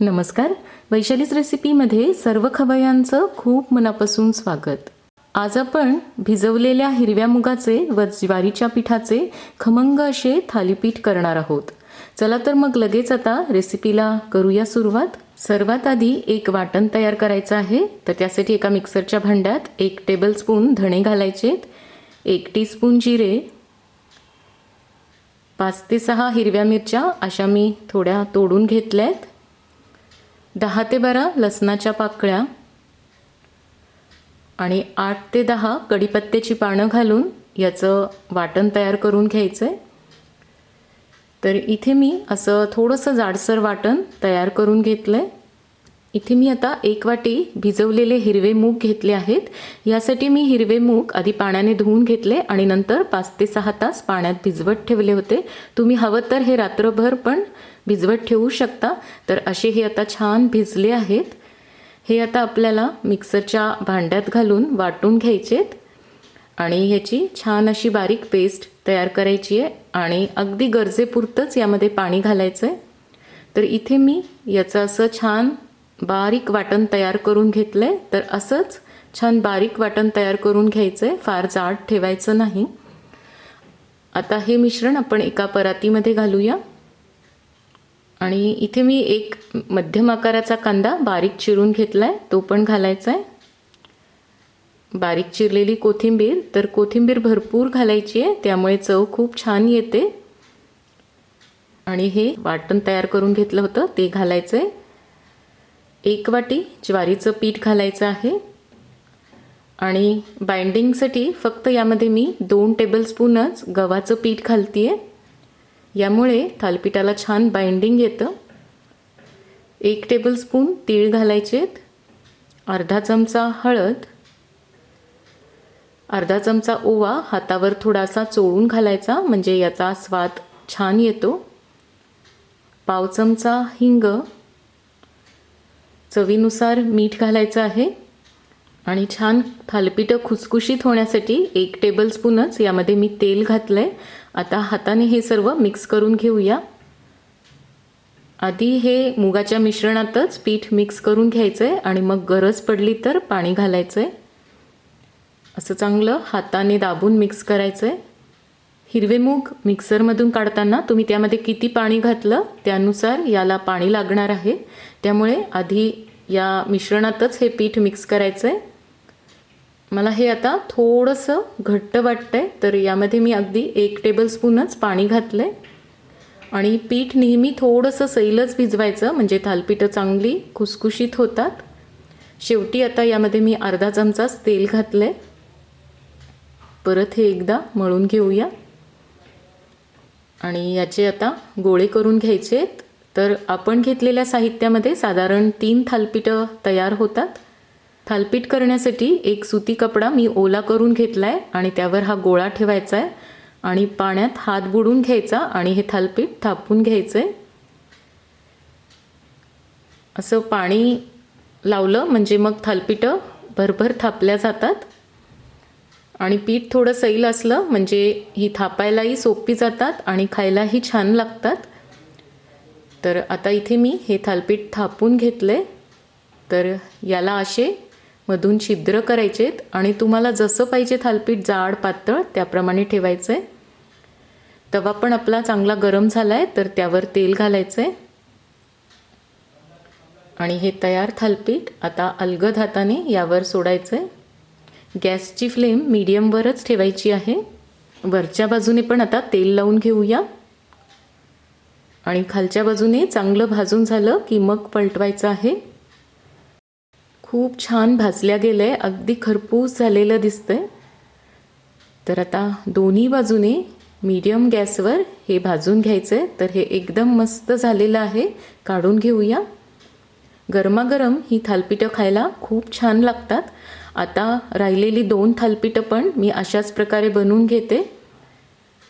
नमस्कार. वैशालीच रेसिपीमध्ये सर्व खवयांचं खूप मनापासून स्वागत. आज आपण भिजवलेल्या हिरव्या मुगाचे व ज्वारीच्या पिठाचे खमंग असे थालीपीठ करणार आहोत. चला तर मग लगेच आता रेसिपीला करूया सुरुवात. सर्वात आधी एक वाटण तयार करायचं आहे तर त्यासाठी एका मिक्सरच्या भांड्यात एक टेबलस्पून धणे घालायचेत एक टीस्पून जिरे पाच ते सहा हिरव्या मिरच्या अशा मी थोड्या तोडून घेतल्या आहेत दहा ते बारा लसणाच्या पाकळ्या आणि आठ ते दहा कढीपत्त्याची पानं घालून याचं वाटण तयार करून घ्यायचं आहे तर इथे मी असं थोडंसं जाडसर वाटण तयार करून घेतलं आहे इथे मी आता एक वाटी भिजवलेले हिरवे मूग घेतले आहेत. यासाठी मी हिरवे मूग आधी पाण्याने धुवून घेतले आणि नंतर पाच ते सहा तास पाण्यात भिजवत ठेवले होते. तुम्ही हवं तर हे रात्रभर पण भिजवत ठेवू शकता. तर असे हे आता छान भिजले आहेत. हे आता आपल्याला मिक्सरच्या भांड्यात घालून वाटून घ्यायचेत. आणि ह्याची छान अशी बारीक पेस्ट तयार करायची आहे. आणि अगदी गरजेपुरतंच यामध्ये पाणी घालायचं आहे तर इथे मी याचं असं छान बारीक वाटण तयार करून घेतलं आहे तर असंच छान बारीक वाटण तयार करून घ्यायचं आहे फार जाड ठेवायचं नाही. आता हे मिश्रण आपण एका परातीमध्ये घालूया. आणि इथे मी एक मध्यम आकाराचा कांदा बारीक चिरून घेतला आहे तो पण घालायचा आहे बारीक चिरलेली कोथिंबीर तर कोथिंबीर भरपूर घालायची आहे त्यामुळे चव खूप छान येते. आणि हे वाटण तयार करून घेतलं होतं ते घालायचं आहे एक वाटी ज्वारीचं पीठ घालायचं आहे. आणि बाइंडिंगसाठी फक्त यामध्ये मी दोन टेबलस्पूनच गव्हाचं पीठ घालते आहे यामुळे थालपिठाला छान बाइंडिंग येतं. एक टेबलस्पून तीळ घालायचेत. अर्धा चमचा हळद. अर्धा चमचा ओवा हातावर थोडासा चोळून घालायचा म्हणजे याचा स्वाद छान येतो. पाव चमचा हिंग. चवीनुसार मीठ घालायचं आहे. आणि छान थालपीठं खुसखुशीत होण्यासाठी एक टेबलस्पूनच यामध्ये मी तेल घातलं आहे आता हाताने हे सर्व मिक्स करून घेऊया. आधी हे मुगाच्या मिश्रणातच पीठ मिक्स करून घ्यायचं आहे आणि मग गरज पडली तर पाणी घालायचं आहे असं चांगलं हाताने दाबून मिक्स करायचं आहे हिरवे मूग मिक्सरमधून काढताना तुम्ही त्यामध्ये किती पाणी घातलं त्यानुसार याला पाणी लागणार आहे. त्यामुळे आधी या मिश्रणातच हे पीठ मिक्स करायचं आहे मला हे आता थोडंसं घट्ट वाटतं आहे तर यामध्ये मी अगदी एक टेबलस्पूनच पाणी घातलं आहे आणि पीठ नेहमी थोडंसं सैलच भिजवायचं म्हणजे थालपीठं चांगली खुसखुशीत होतात. शेवटी आता यामध्ये मी अर्धा चमचाच तेल घातलं आहे परत हे एकदा मळून घेऊया. आणि याचे आता गोळे करून घ्यायचे आहेत तर आपण घेतलेल्या साहित्यामध्ये साधारण तीन थालपीठं तयार होतात. थालपीठ करण्यासाठी एक सुती कपडा मी ओला करून घेतला आहे आणि त्यावर हा गोळा ठेवायचा आहे आणि पाण्यात हात बुडून घ्यायचा आणि हे थालपीठ थापून घ्यायचं आहे असं पाणी लावलं म्हणजे मग थालपीठं भरभर थापल्या जातात. आणि पीठ थोडं सैल असलं म्हणजे ही थापायलाही सोपी जातात आणि खायलाही छान लागतात. तर आता इथे मी हे थालपीठ थापून घेतलं आहे तर याला असे मधून छिद्र करायचेत आणि तुम्हाला जसं पाहिजे थालपीठ जाड पातळ त्याप्रमाणे ठेवायचं आहे तवा पण आपला चांगला गरम झाला आहे तर त्यावर तेल घालायचं आहे आणि हे तयार थालपीठ आता अलगद हाताने यावर सोडायचं आहे गॅसची फ्लेम मीडियमवरच ठेवायची आहे. वरच्या बाजूने पण आता तेल लावून घेऊया. आणि खालच्या बाजूने चांगलं भाजून झालं की मग पलटवायचं आहे. खूप छान भाजल्या गेलं आहे अगदी खरपूस झालेलं दिसतंय. तर आता दोन्ही बाजूने मीडियम गॅसवर हे भाजून घ्यायचं आहे तर हे एकदम मस्त झालेलं आहे. काढून घेऊया. गरमागरम ही थालपीठं खायला खूप छान लागतात. आता राहिलेली दोन थालपीठं पण मी अशाच प्रकारे बनवून घेते.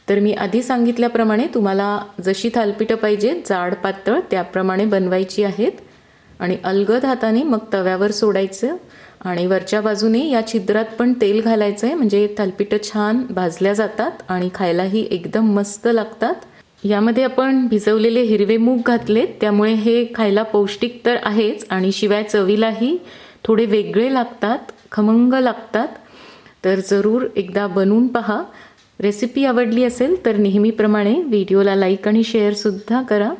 तर मी आधी सांगितल्याप्रमाणे तुम्हाला जशी थालपीठं पाहिजे जाड पातळ त्याप्रमाणे बनवायची आहेत. आणि अलगद हाताने मग तव्यावर सोडायचं आणि वरच्या बाजूने या छिद्रात पण तेल घालायचं आहे म्हणजे थालपिठं छान भाजल्या जातात आणि खायलाही एकदम मस्त लागतात. यामध्ये आपण भिजवलेले हिरवे मूग घातलेत. त्यामुळे हे खायला पौष्टिक तर आहेच आणि शिवाय चवीलाही थोडे वेगळे लागतात खमंग लागतात. तर जरूर एकदा बनवून पहा. रेसिपी आवडली असेल तर नेहमीप्रमाणे व्हिडिओला लाईक आणि शेअरसुद्धा करा.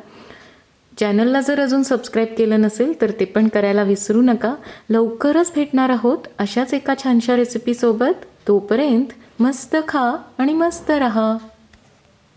चॅनलला जर अजून सबस्क्राईब केलं नसेल तर ते पण करायला विसरू नका. लवकरच भेटणार आहोत अशाच एका छानशा रेसिपीसोबत तोपर्यंत मस्त खा आणि मस्त रहा.